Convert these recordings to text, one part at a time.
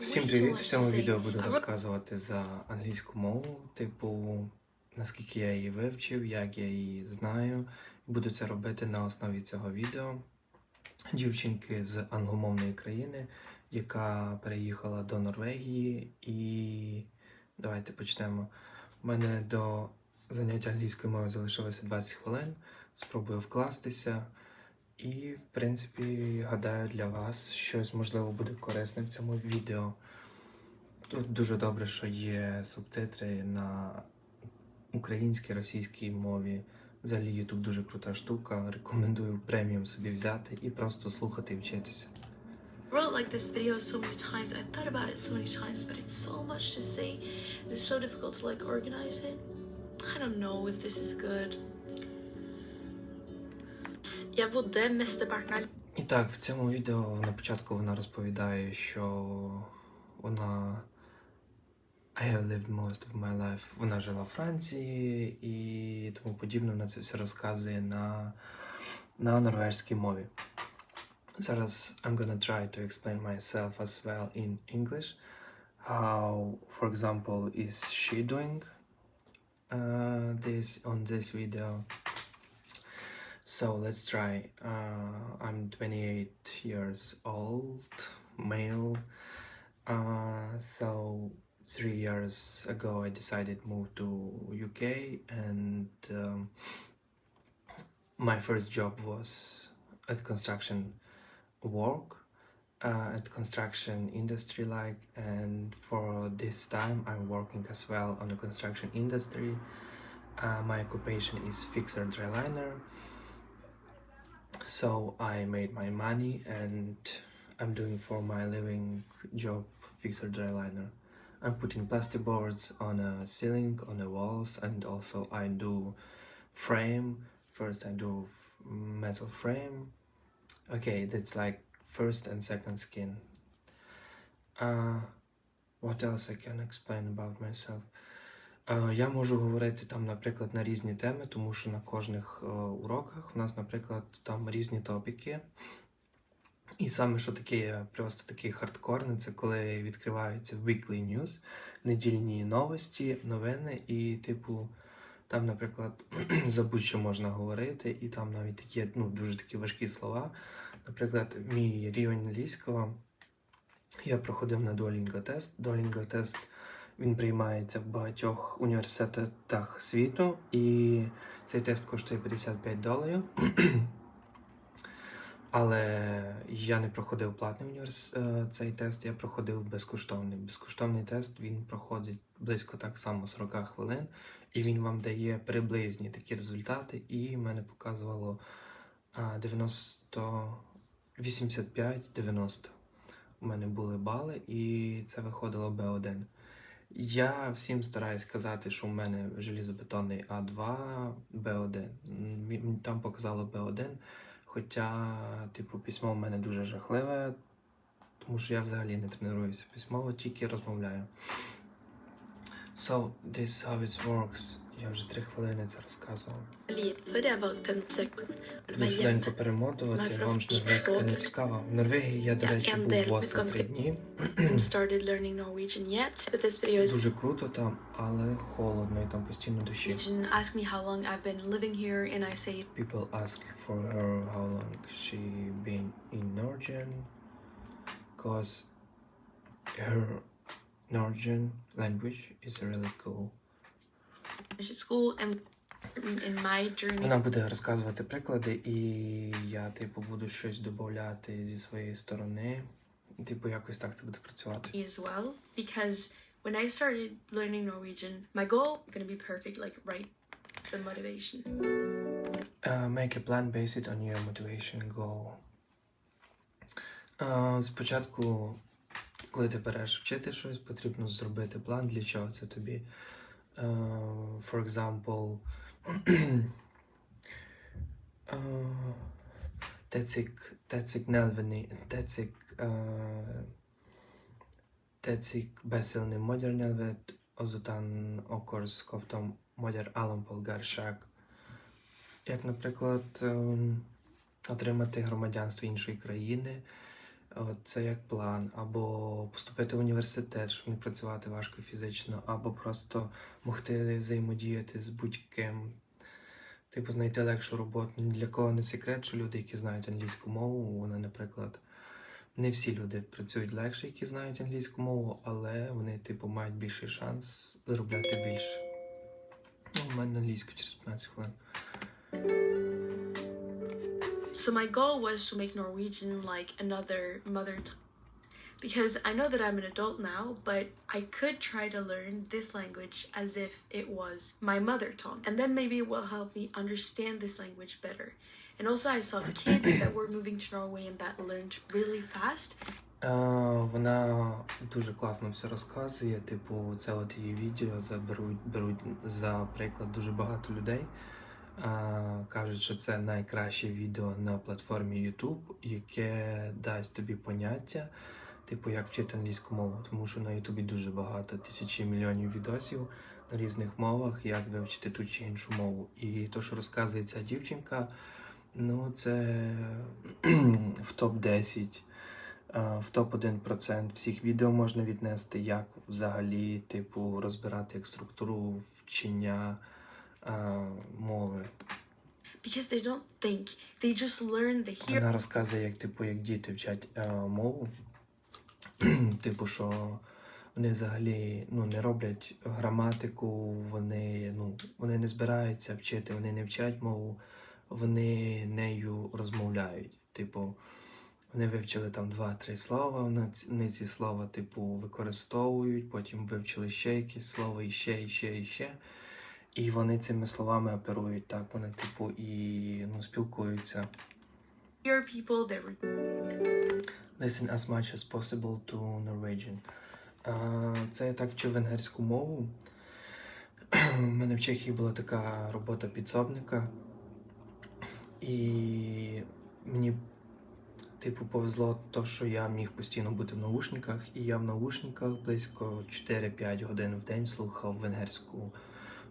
Всім привіт! В цьому відео буду розказувати за англійську мову, типу, наскільки я її вивчив, як я її знаю. Буду це робити на основі цього відео. Дівчинки з англомовної країни, яка переїхала до Норвегії. І давайте почнемо. У мене до заняття англійської мови залишилося 20 хвилин. Спробую вкластися. І, в принципі, гадаю, для вас щось можливо буде корисне в цьому відео. Тут дуже добре, що є субтитри на українській, російській мові. Взагалі, YouTube дуже крута штука. Рекомендую преміум собі взяти і просто слухати і вчитися. Wrote like this video so many times. I thought about it so many times, but it's so much to say. It's so difficult to like organize it. I don't know if this is good. Bodde mesteparten av І так, в цьому відео на початку вона розповідає, що вона I have lived most of my life. Вона жила в Франції і тому подібне. Вона це все розказує на, на норвежській мові. Зараз I'm gonna try to explain myself as well in English. How, for example, is she doing uh, this on this video? So let's try. Uh, I'm 28 years old, male. Uh, so three years ago, I decided move to UK, and um, my first job was at construction work, uh, at construction industry, like. And for this time, I'm working as well on the construction industry. Uh, my occupation is fixer dryliner so I made my money and I'm doing for my living job fixer dryliner. I'm putting plastic boards on a ceiling, on the walls, and also I do frame. First I do metal frame. Okay, that's like first and second skin. Uh, what else I can explain about myself? Е, Я можу говорити там, наприклад, на різні теми, тому що на кожних е, уроках в нас, наприклад, там різні топіки. І саме що таке просто такий хардкорний, це коли відкривається weekly news, недільні новості, новини, і, типу, там, наприклад, за будь-що можна говорити, і там навіть є ну, дуже такі важкі слова. Наприклад, мій рівень англійського я проходив на Duolingo тест. Duolingo тест він приймається в багатьох університетах світу, і цей тест коштує 55 доларів. Але я не проходив платний універс... е, цей тест, я проходив безкоштовний. Безкоштовний тест він проходить близько так само 40 хвилин, і він вам дає приблизні такі результати. І мене показувало а, 90 85-90. У мене були бали, і це виходило Б1. Я всім стараюсь казати, що в мене желізобетонний А2, Б1. Там показало Б1. Хоча, типу, письмо в мене дуже жахливе, тому що я взагалі не тренуюся письмово, тільки розмовляю. So, this is how it works. Я вже три хвилини це розказував. Буду швиденько перемотувати, вам ж норвезька не цікава. В Норвегії я, до речі, був дер- в Осло відконфі- три дні. Дуже круто там, але холодно і там постійно дощі. People ask for her how long she been in Norwegian, cause her Norwegian language is really cool. Вона буде розказувати приклади, і я, типу, буду щось додати зі своєї сторони. Типу, якось так це буде працювати. as well because when I started learning Norwegian, my goal gonna be perfect, like write the motivation. Uh, make a plan based on your motivation goal. Uh, спочатку, коли ти береш вчити щось, потрібно зробити план, для чого це тобі. Uh, for example, uh, tetszik, tetszik nyelveni, tetszik, uh, tetszik beszélni magyar nyelvet, azután akarsz kaptam magyar állampolgárság. Як, наприклад, ем, отримати громадянство іншої країни, От це як план, або поступити в університет, щоб не працювати важко фізично, або просто могти взаємодіяти з будь-ким. Типу, знайти легшу роботу. Ні для кого не секрет, що люди, які знають англійську мову, вони, наприклад, не всі люди працюють легше, які знають англійську мову, але вони, типу, мають більший шанс заробляти більше. Ну, у мене англійська через 15 хвилин. So my goal was to make Norwegian like another mother tongue. Because I know that I'm an adult now, but I could try to learn this language as if it was my mother tongue. And then maybe it will help me understand this language better. And also I saw kids that were moving to Norway and that learned really fast. Е, вона дуже класно все розказує. Типу, це от її відео заберуть, беруть за приклад дуже багато людей. Кажуть, що це найкраще відео на платформі YouTube, яке дасть тобі поняття, типу, як вчити англійську мову. Тому що на Ютубі дуже багато тисячі мільйонів відосів на різних мовах, як вивчити ту чи іншу мову. І то, що розказує ця дівчинка, ну це в топ-10 в топ-1% всіх відео можна віднести, як взагалі, типу, розбирати як структуру вчення мови. Because they don't think, they just learn, they hear Вона розказує, як, типу, як діти вчать а, мову. типу, що вони взагалі ну, не роблять граматику, вони, ну, вони не збираються вчити, вони не вчать мову, вони нею розмовляють. Типу, вони вивчили там два-три слова, вони ці- вони ці слова, типу, використовують, потім вивчили ще якісь слова, і ще, і ще, і ще. І вони цими словами оперують, так, вони, типу, і ну, спілкуються. people, they Listen as much as possible to Norwegian. А, Це я так вчив венгерську мову. У мене в Чехії була така робота підсобника. І мені, типу, повезло то, що я міг постійно бути в наушниках, і я в наушниках близько 4-5 годин в день слухав венгерську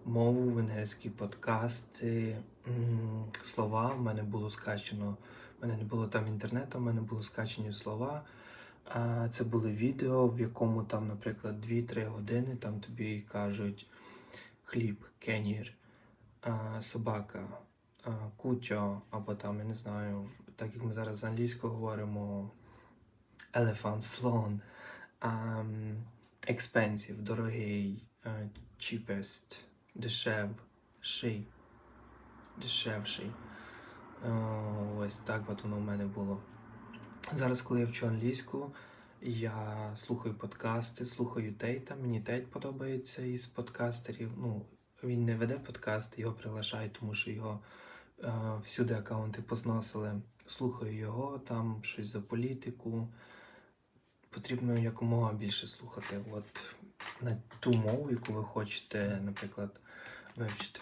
мову, венгерські подкасти, слова. В мене було скачано. У мене не було там інтернету, в мене були скачені слова. Це були відео, в якому там, наприклад, 2-3 години там тобі кажуть хліб, кенір, собака, кутьо, або там, я не знаю, так як ми зараз з англійською говоримо, elephant, слон, expensive, дорогий, cheapest, дешев, ший, дешевший. Е, Ось так от воно в мене було. Зараз, коли я вчу англійську, я слухаю подкасти, слухаю Тейта. Мені Тейт подобається із подкастерів. Ну, він не веде подкасти, його приглашають, тому що його е, всюди аккаунти позносили. Слухаю його, там щось за політику. Потрібно якомога більше слухати. От на ту мову, яку ви хочете, наприклад, вивчити.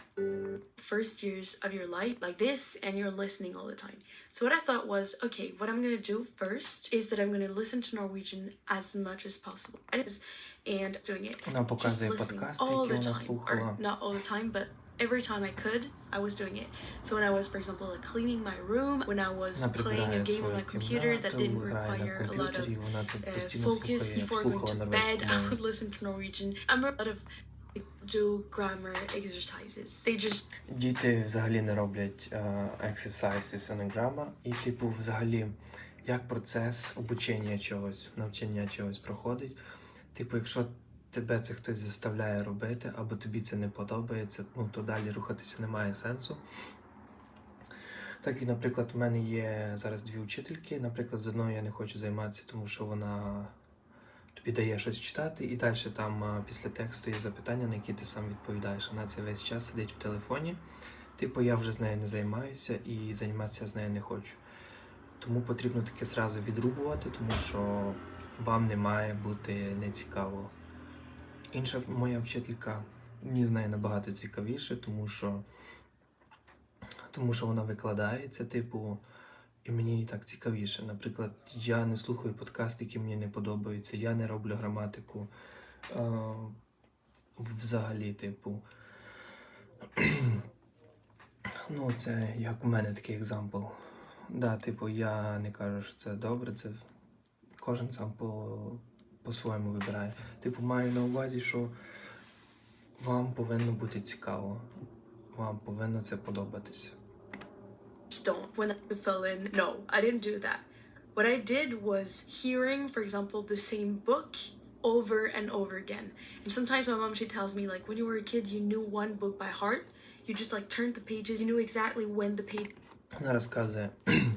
first years of your life like this and you're listening all the time. So what I thought was, okay, what I'm gonna do first is that I'm gonna listen to Norwegian as much as possible. And it's- and doing it. Вона Just показує listening подкасти, all які the вона time. слухала. Or not all the time, but every time I could, I was doing it. So when I was, for example, like cleaning my room, when I was Вона playing a прибирає game on свою my computer that didn't кімнату, грає на require a lot of комп'ютері, вона це uh, постійно focus слухає, before going слухала to норвезьку bed. I мову. would listen to Norwegian. I'm a lot of like, do grammar exercises. They just Діти взагалі не роблять е, exercises and grammar, і типу, взагалі, як процес обучення чогось, навчання чогось проходить. Типу, якщо тебе це хтось заставляє робити, або тобі це не подобається, ну то далі рухатися немає сенсу. Так і, наприклад, у мене є зараз дві вчительки. Наприклад, з одною я не хочу займатися, тому що вона тобі дає щось читати, і далі там після тексту є запитання, на які ти сам відповідаєш. Вона це весь час сидить в телефоні. Типу, я вже з нею не займаюся і займатися з нею не хочу. Тому потрібно таке зразу відрубувати, тому що вам не має бути нецікаво. Інша моя вчителька мені з нею набагато цікавіше, тому що, тому що вона викладається, типу, і мені так цікавіше. Наприклад, я не слухаю подкасти, які мені не подобаються, я не роблю граматику. Е, взагалі, типу. ну, це як у мене такий екзампл. Да, типу, я не кажу, що це добре, це кожен сам по, по-своєму вибирає. Типу, маю на увазі, що вам повинно бути цікаво. Вам повинно це подобатися. Just don't when I fell in. No, I didn't do that. What I did was hearing, for example, the same book over and over again. And sometimes my mom she tells me like when you were a kid you knew one book by heart. You just like turned the pages, you knew exactly when the page Вона розказує,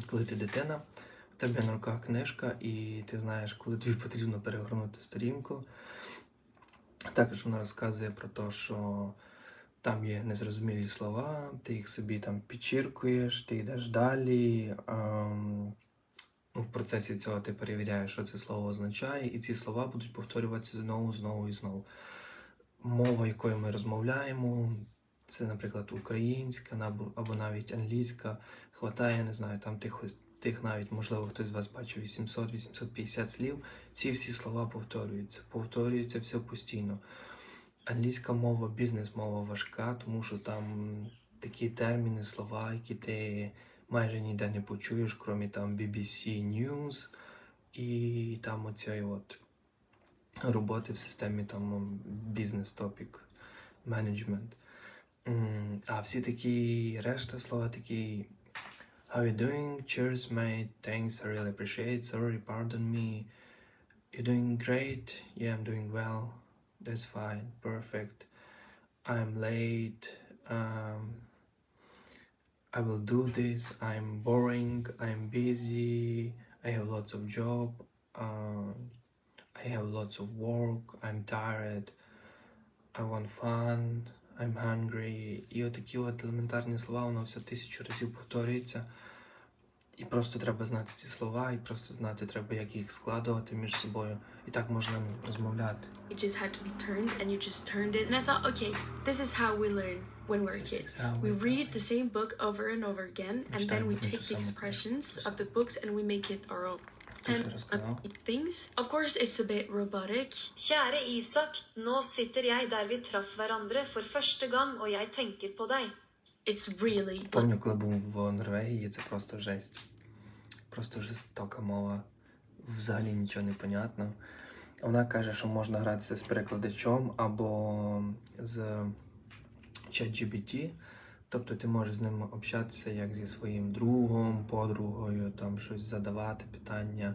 коли ти дитина, в тебе на руках книжка, і ти знаєш, коли тобі потрібно перегорнути сторінку. Також вона розказує про те, що там є незрозумілі слова, ти їх собі там підчіркуєш, ти йдеш далі. ем, ну, в процесі цього ти перевіряєш, що це слово означає, і ці слова будуть повторюватися знову, знову і знову. Мова, якою ми розмовляємо, це, наприклад, українська або, навіть англійська. Хватає, не знаю, там тих, тих навіть, можливо, хтось з вас бачив 800-850 слів. Ці всі слова повторюються. Повторюється все постійно. Англійська мова, бізнес-мова важка, тому що там такі терміни, слова, які ти майже ніде не почуєш, крім там BBC News і там оцієї от роботи в системі там бізнес-топік, менеджмент. А всі такі решта слова такі How you doing? Cheers, mate. Thanks, I really appreciate. Sorry, pardon me. You're doing great. Yeah, I'm doing well. That's fine. Perfect. I'm late. Um, I will do this. I'm boring. I'm busy. I have lots of job. Um, I have lots of work. I'm tired. I want fun. I'm hungry. І отакі от елементарні слова, воно все тисячу разів повторюється. І просто треба знати ці слова, і просто знати треба, як їх складувати між собою. І так можна розмовляти. pages had to be turned and you just turned it. And I thought, okay, this is how we learn when we're a This kid. is how We we read the same book over and over again, and then we Читаємо take ту the саму expressions книгу. of the books and we make it our own. Ти що And розказав? things. Of course, it's a bit robotic. Kjære Isak, nå sitter jeg der vi traff hverandre for første gang, og jeg tenker på deg. It's really Помню, коли був в Норвегії, це просто жесть. Просто жорстока мова. Взагалі нічого не понятно. Вона каже, що можна гратися з перекладачом або з ChatGPT. Тобто ти можеш з ним общатися як зі своїм другом, подругою, там щось задавати питання.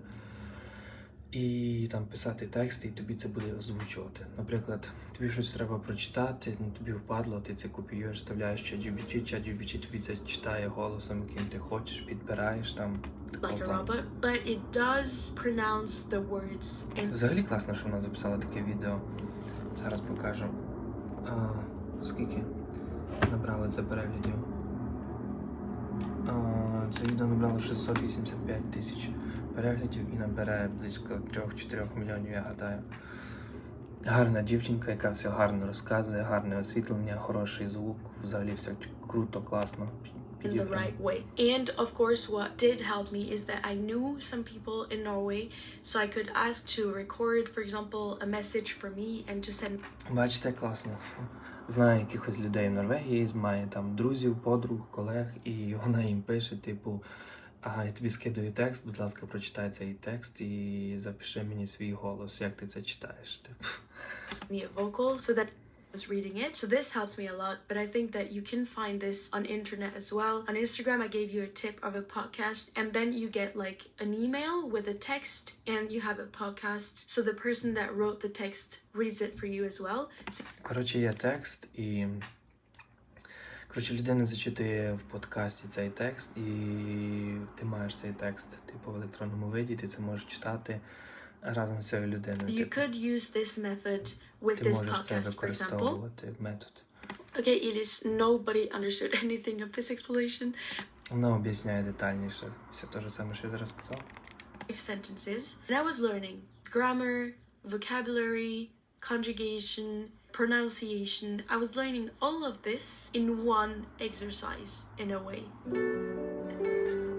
І там писати тексти, і тобі це буде озвучувати. Наприклад, тобі щось треба прочитати, ну тобі впадло, ти це копіюєш, вставляєш ChatGPT, ChatGPT тобі це читає голосом, яким ти хочеш, підбираєш там. like a robot, but it does pronounce the words and Взагалі класно, що вона записала таке відео. Зараз покажу. А, скільки набрало це переглядів? А, це відео набрало 685 тисяч переглядів і набере близько 3-4 мільйонів, я гадаю. Гарна дівчинка, яка все гарно розказує, гарне освітлення, хороший звук, взагалі все круто, класно. in the right way. And of course, what did help me is that I knew some people in Norway, so I could ask to record, for example, a message for me and to send Бачите, класно. Знає якихось людей в Норвегії, має там друзів, подруг, колег, і вона їм пише, типу, а я тобі скидаю текст, будь ласка, прочитай цей текст і запиши мені свій голос, як ти це читаєш. Типу. me a vocal so that I was reading it. So this helped me a lot, but I think that you can find this on internet as well. On Instagram, I gave you a tip of a podcast, and then you get like an email with a text, and you have a podcast. So the person that wrote the text reads it for you as well. So Коротше, є текст, і Коротше, людина зачитує в подкасті цей текст, і ти маєш цей текст, типу, в електронному виді, ти це можеш читати разом з цією людиною. you Типу, could use this method with ти this можеш це podcast, for example. метод. Okay, Elise, nobody understood anything of this explanation. Вона об'ясняє детальніше все те ж саме, що я зараз сказав. Five sentences, and I was learning grammar, vocabulary, conjugation, pronunciation. I was learning all of this in one exercise, in a way.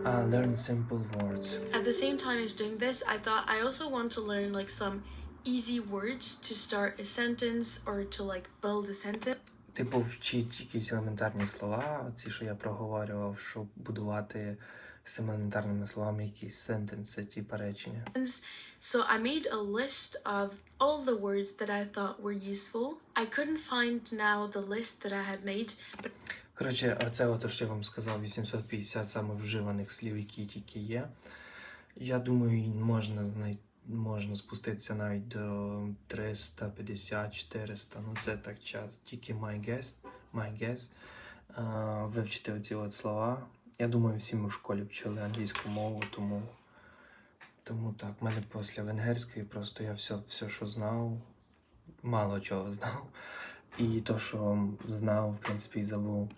Uh, learn simple words. At the same time as doing this, I thought I also want to learn like some easy words to start a sentence or to like build a sentence. Типу, вчіть якісь елементарні слова, ці, що я проговорював, щоб будувати з словами якісь сентенси, типу речення. So I made a list of all the words that I thought were useful. I couldn't find now the list that I had made, but Коротше, а це от, що я вам сказав, 850 саме вживаних слів, які тільки є. Я думаю, можна знай... можна спуститися навіть до 350-400. Ну це так час. Тільки my guess, my guess. А, вивчити оці от слова. Я думаю, всі ми в школі вчили англійську мову, тому, тому так, в мене після венгерської просто я все, все, що знав, мало чого знав. І то, що знав, в принципі, і забув.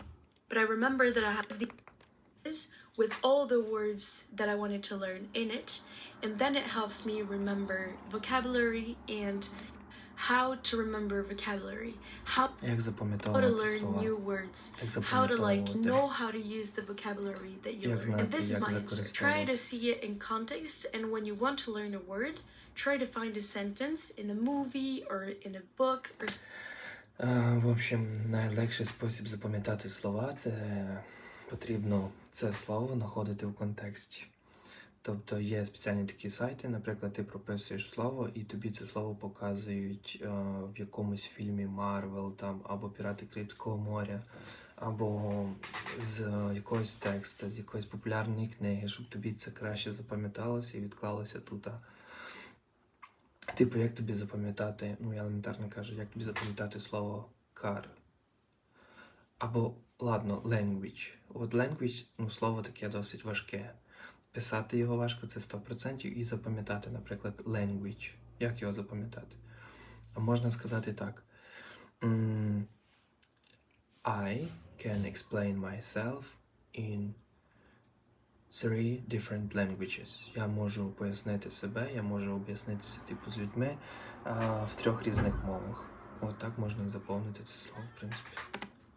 but I remember that I have these with all the words that I wanted to learn in it, and then it helps me remember vocabulary and how to remember vocabulary, how Як how to learn слова? new words, Як how to like запам'ятовувати? know how to use the vocabulary that you Як learn. And this is як my answer. Try to see it in context, and when you want to learn a word, try to find a sentence in a movie or in a book or А, в общем, найлегший спосіб запам'ятати слова це потрібно це слово знаходити в контексті. Тобто є спеціальні такі сайти, наприклад, ти прописуєш слово, і тобі це слово показують е, в якомусь фільмі Марвел там або Пірати Карибського моря, або з якогось тексту, з якоїсь популярної книги, щоб тобі це краще запам'яталося і відклалося тут. Типу, як тобі запам'ятати, ну я елементарно кажу, як тобі запам'ятати слово car? Або, ладно, language. От language, ну, слово таке досить важке. Писати його важко, це 100%, і запам'ятати, наприклад, language. Як його запам'ятати? А можна сказати так. I can explain myself in three different languages. Я можу пояснити себе, я можу об'яснитися типу з людьми а, в трьох різних мовах. От так можна і заповнити це слово, в принципі.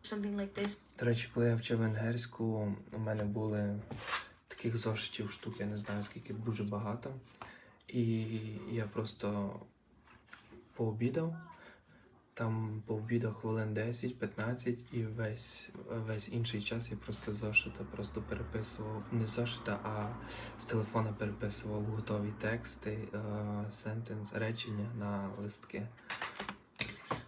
something like this. До речі, коли я вчив венгерську, у мене були таких зошитів штук, я не знаю скільки, дуже багато. І я просто пообідав. Там пообідав хвилин 10-15 і весь, весь інший час я просто зошита просто переписував, не зошита, а з телефона переписував готові тексти, сентенс, речення на листки.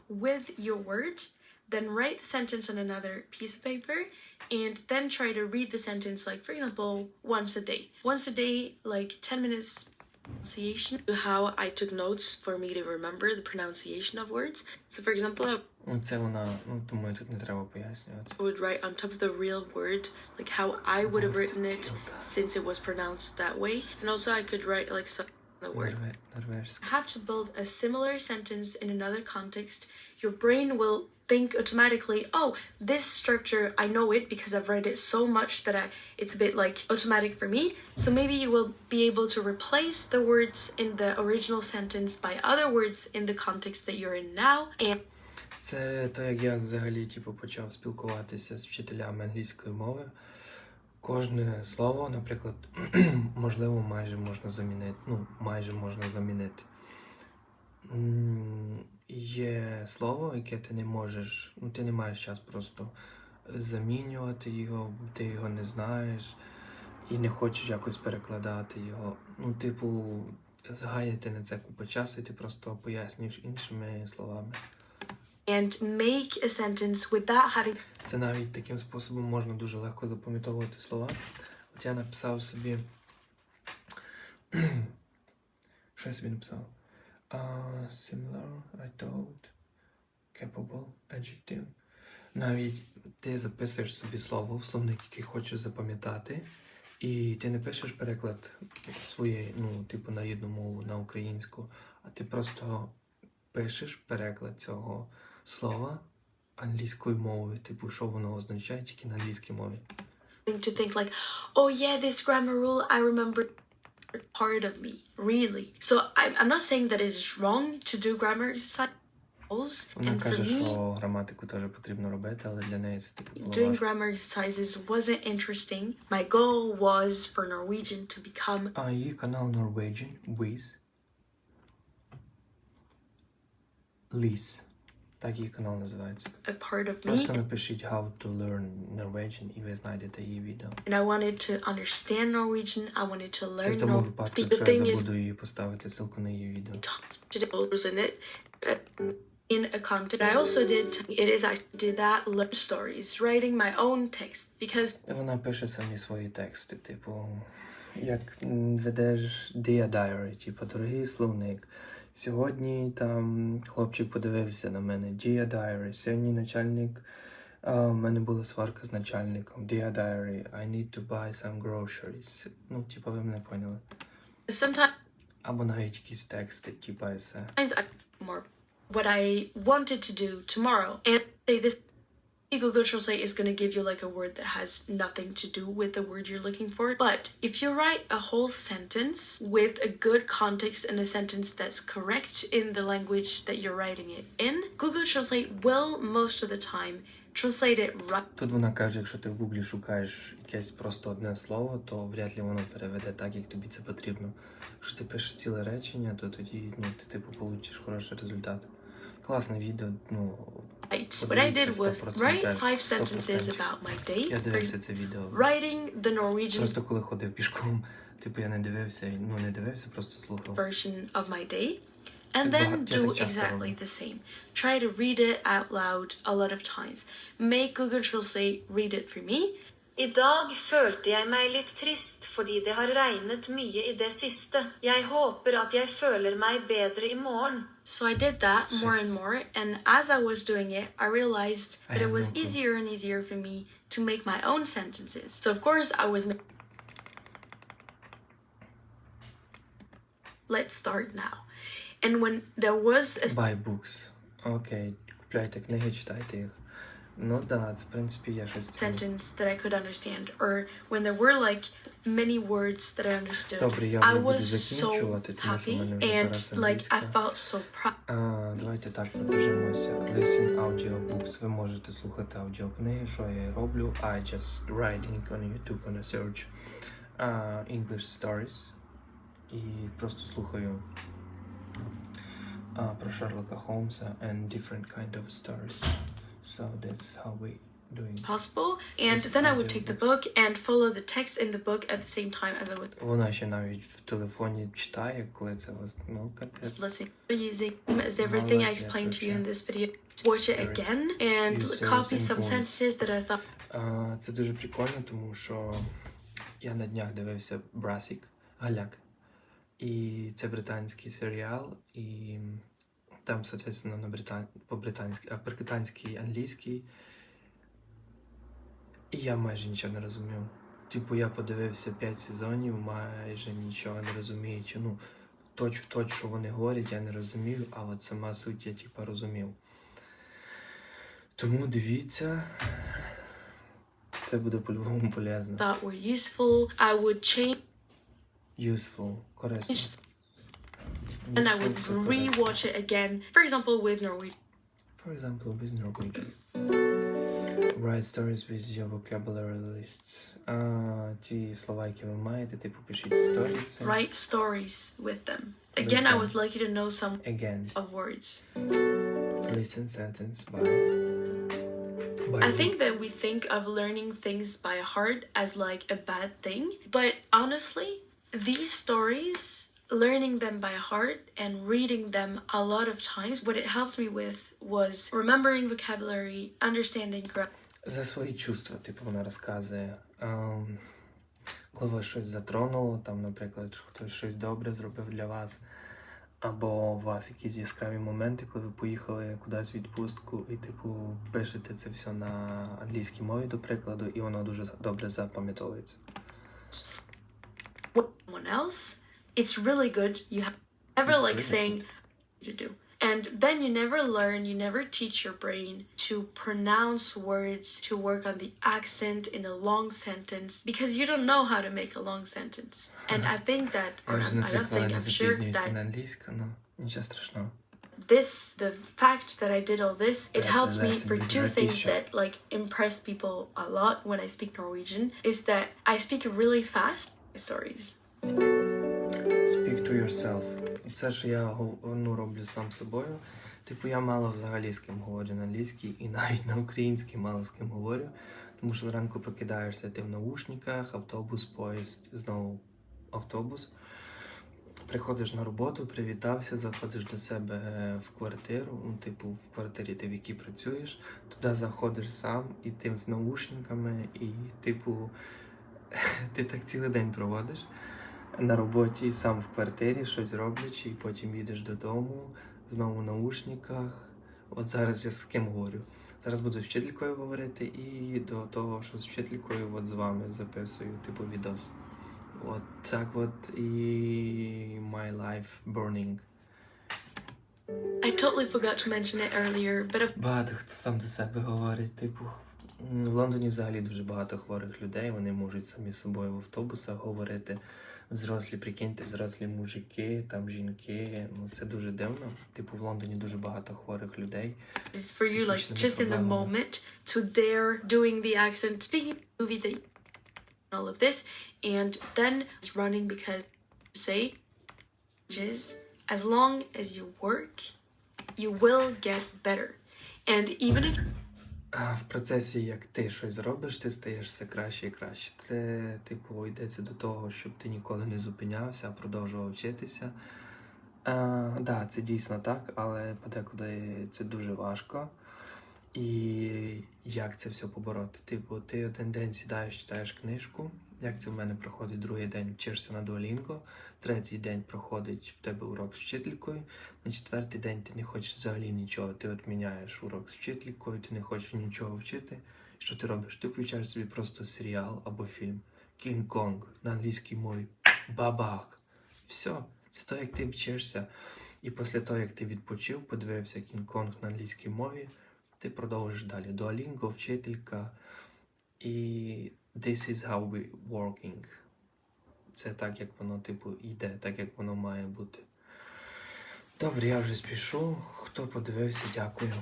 with your word, then write the sentence on another piece of paper, and then try to read the sentence, like, for example, once a day. Once a day, like 10 minutes pronunciation. How I took notes for me to remember the pronunciation of words. So, for example, I Ну, Це вона, ну думаю, тут не треба пояснювати. would write on top of the real word, like how I would have written it since it was pronounced that way. And also, I could write like some the word. Норве- Норвежська. have to build a similar sentence in another context, your brain will think automatically, oh, this structure, I know it because I've read it so much that I it's a bit like automatic for me. So maybe you will be able to replace the words in the original sentence by other words in the context that you're in now. And Це то, як я взагалі типу, почав спілкуватися з вчителями англійської мови. Кожне слово, наприклад, можливо, майже можна замінити. Ну, майже можна замінити. Є слово, яке ти не можеш, ну ти не маєш час просто замінювати його, ти його не знаєш і не хочеш якось перекладати його. Ну, типу, згаяти на це купу часу, і ти просто пояснюєш іншими словами. And make a sentence without having Це навіть таким способом можна дуже легко запам'ятовувати слова. От я написав собі. Що я собі написав? Uh, similar, I told, capable, adjective. Навіть ти записуєш собі слово в словник, який хочеш запам'ятати, і ти не пишеш переклад своєї, ну, типу, на рідну мову, на українську, а ти просто пишеш переклад цього слова англійською мовою, типу, що воно означає тільки на англійській мові. to think like, oh yeah, this grammar rule I remember part of me, really. So I'm, I'm not saying that it is wrong to do grammar exercises. Вона And for каже, me, що граматику теж потрібно робити, але для неї це типу було doing важко. grammar exercises wasn't interesting. My goal was for Norwegian to become А її канал Norwegian with Ліс. Так її канал називається. a part of me, Просто напишіть How to learn Norwegian і ви знайдете її відео. and I wanted to understand Norwegian. I wanted to Це в learn тому Norwegian. випадку, The якщо я thing is, забуду її поставити ссылку на її відео. tons of difficulties in it. uh, In a content, I also did. It is I did that learn stories, writing my own text because І Вона пише самі свої тексти, типу, як м, ведеш Dear Diary, типу, дорогий словник. Сьогодні там хлопчик подивився на мене Dear Diary. Сьогодні начальник. У мене була сварка з начальником. Dear Diary, I need to buy some groceries. Ну, типа, ви мене поняли. sometimes Або навіть якісь тексти, типу есе. I more what I wanted to do tomorrow and say this. Google Translate is going to give you like a word that has nothing to do with the word you're looking for. But if you write a whole sentence with a good context and a sentence that's correct in the language that you're writing it in, Google Translate will most of the time translate it right. Тут вона каже, якщо ти в гуглі шукаєш якесь просто одне слово, то вряд ли воно переведе так, як тобі це потрібно. Якщо ти пишеш ціле речення, то тоді ну, ти типу получиш хороший результат. Класне відео, ну What I did was write five 100%. sentences about my day. я For дивився це відео. writing the Norwegian Просто коли ходив пішком, типу я не дивився, ну не дивився, просто слухав. version of my day and Bah, then я do так часто exactly роблю. the same. Try to read it out loud a lot of times. Make Google Translate read it for me. I dag følte jeg meg litt trist fordi det har regnet mye i det siste. Jeg håper at jeg føler meg bedre i morgen. So I did that more and more, and as I was doing it, I realized I that it have was no clue. easier and easier for me to make my own sentences. So of course I was. ma- Let's start now. And when there was a Buy books. Окей, купляйте книги, читайте їх. Ну да, це в принципі є щось. в цьому. sentence that I could understand, or when there were like many words that I understood, Добре, я I вже буду was so закінчувати, тому що в happy мене вже and зараз like I англійська. felt so proud. А, давайте так пробіжимося. Listen audiobooks. Ви можете слухати аудіокниги, що я і роблю. I just writing on YouTube on a search uh, English stories. І просто слухаю а, про Шерлока Холмса and different kind of stories. So that's how we doing. Possible, and Yes, then I would take the book audiobooks. and follow the text in the book at the same time as I would Вона ще навіть в телефоні читає, коли це от, ну капець. listen. Using them as everything I Молодец explained to you вообще. in this video. Watch it Very again and useful copy some points. sentences that I thought А, Це дуже прикольно, тому що я на днях дивився Брасік Галяк. І це британський серіал, і там, соответственно, на британ... по-британськи, а британський англійський. І я майже нічого не розумів. Типу, я подивився 5 сезонів, майже нічого не розуміючи. Ну, точ в точ, що вони говорять, я не розумів, а от сама суть я типу, розумів. Тому дивіться, це буде по-любому полезно. thought were useful. I would change Useful, корисно. and I Useful would це корисно. rewatch it again. For example, with Norwegian. For example, with Norwegian. Write stories with your vocabulary lists. А, ті слова, які ви маєте, типу пишіть stories. Write stories with them. Again, I them. was lucky to know some Again, of words. listen sentence by. by I think that we think of learning things by heart as like a bad thing, but honestly, these stories, learning them by heart and reading them a lot of times, what it helped me with was remembering vocabulary, understanding grammar. За свої чувства, типу, вона розказує. Ем, коли вас щось затронуло, там, наприклад, що хтось щось добре зробив для вас, або у вас якісь яскраві моменти, коли ви поїхали кудись в відпустку, і, типу, пишете це все на англійській мові, до прикладу, і воно дуже добре запам'ятовується. someone else, it's really good. You have never it's like saying to do. And then you never learn, you never teach your brain to pronounce words, to work on the accent in a long sentence because you don't know how to make a long sentence. And I think that I don't think I'm sure that this the fact that I did all this it helps me for two things that like impress people a lot when I speak Norwegian is that I speak really fast stories. Speak to yourself. І це ж я ну, роблю сам собою. Типу, я мало взагалі з ким говорю на англійській і навіть на українській мало з ким говорю. Тому що зранку прокидаєшся, ти в наушниках, автобус, поїзд, знову автобус. Приходиш на роботу, привітався, заходиш до себе в квартиру. Ну, типу, в квартирі ти в якій працюєш, туди заходиш сам і ти з наушниками, і, типу, ти так цілий день проводиш на роботі, сам в квартирі, щось роблячи, і потім їдеш додому, знову в наушниках. От зараз я з ким говорю. Зараз буду з вчителькою говорити, і до того, що з вчителькою от з вами записую, типу, відос. От так от і My Life Burning. I totally forgot to mention it earlier, but Багато хто сам до себе говорить. Типу, в Лондоні взагалі дуже багато хворих людей. Вони можуть самі з собою в автобусах говорити. Взрослі, прикиньте, взрослі мужики, там жінки. Ну це дуже дивно. Типу, в Лондоні дуже багато хворих людей. it's for you, like just in the moment, to dare doing the accent, speaking the movie that all of this, and then it's running because say, is as long as you work, you will get better, and even if в процесі, як ти щось робиш, ти стаєш все краще і краще. Це, типу, йдеться до того, щоб ти ніколи не зупинявся, а продовжував вчитися. Так, да, це дійсно так, але подекуди це дуже важко. І як це все побороти? Типу, ти один день сідаєш, читаєш книжку. Як це в мене проходить другий день, вчишся на дуалінго, третій день проходить в тебе урок з вчителькою, на четвертий день ти не хочеш взагалі нічого. Ти відміняєш урок з вчителькою, ти не хочеш нічого вчити. Що ти робиш? Ти включаєш собі просто серіал або фільм Кінг-Конг на англійській мові. Бабах! Все, це то, як ти вчишся. І після того, як ти відпочив, подивився Кінг-Конг на англійській мові, ти продовжиш далі. Дуалінго, вчителька. І this is how we working. Це так, як воно, типу, йде, так як воно має бути. Добре, я вже спішу. Хто подивився, дякую.